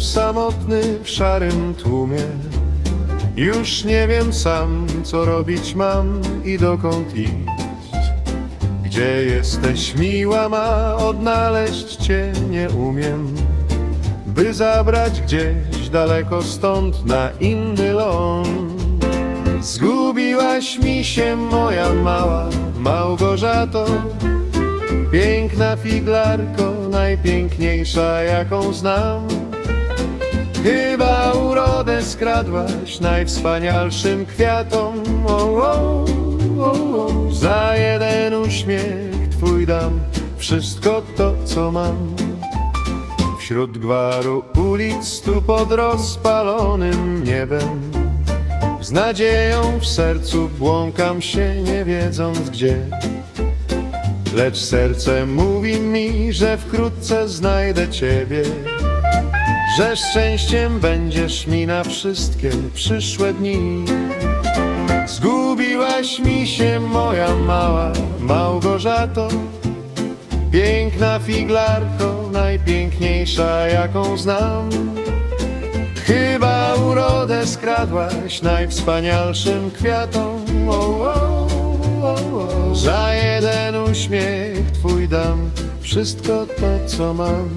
samotny w szarym tłumie. Już nie wiem sam, co robić mam i dokąd iść. Gdzie jesteś, miła ma, odnaleźć cię nie umiem. By zabrać gdzieś daleko stąd na inny ląd. Zgubiłaś mi się, moja mała Małgorzato. Piękna figlarko, najpiękniejsza jaką znam. Chyba urodę skradłaś najwspanialszym kwiatom. O, o, o, o. Za jeden uśmiech twój dam wszystko to, co mam. Wśród gwaru ulic tu pod rozpalonym niebem Z nadzieją w sercu błąkam się, nie wiedząc gdzie Lecz serce mówi mi, że wkrótce znajdę Ciebie Że szczęściem będziesz mi na wszystkie przyszłe dni. Zgubiłaś mi się, moja mała Małgorzato Piękna figlarko, najpiękniejsza jaką znam. Chyba urodę skradłaś najwspanialszym kwiatom o, o, uśmiech twój dam. Wszystko to, co mam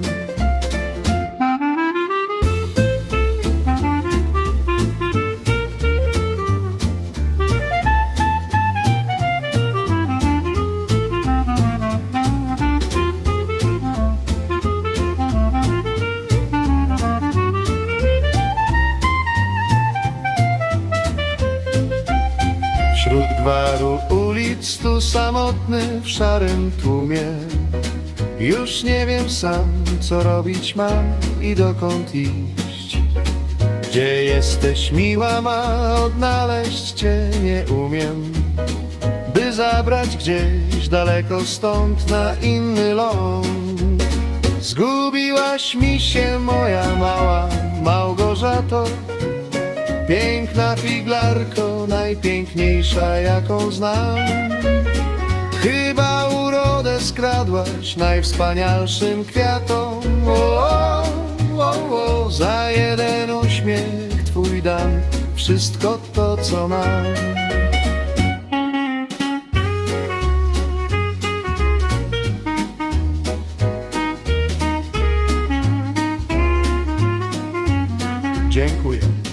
Wśród gwaru ulic tu samotny w szarym tłumie. Już nie wiem sam, co robić mam i dokąd iść. Gdzie jesteś, miła ma, odnaleźć cię nie umiem. By zabrać gdzieś daleko stąd na inny ląd. Zgubiłaś mi się, moja mała Małgorzato Piękna figlarko, najpiękniejsza jaką znam. Chyba urodę skradłaś najwspanialszym kwiatom. O, o, o, o, Za jeden uśmiech twój dam wszystko to, co mam. Dziękuję